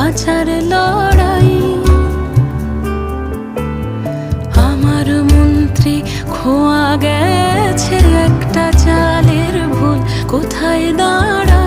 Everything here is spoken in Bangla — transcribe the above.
বাঁচার লড়াই। আমার মন্ত্রী খোয়া গেছে একটা চালের ভুল। কোথায় দাঁড়া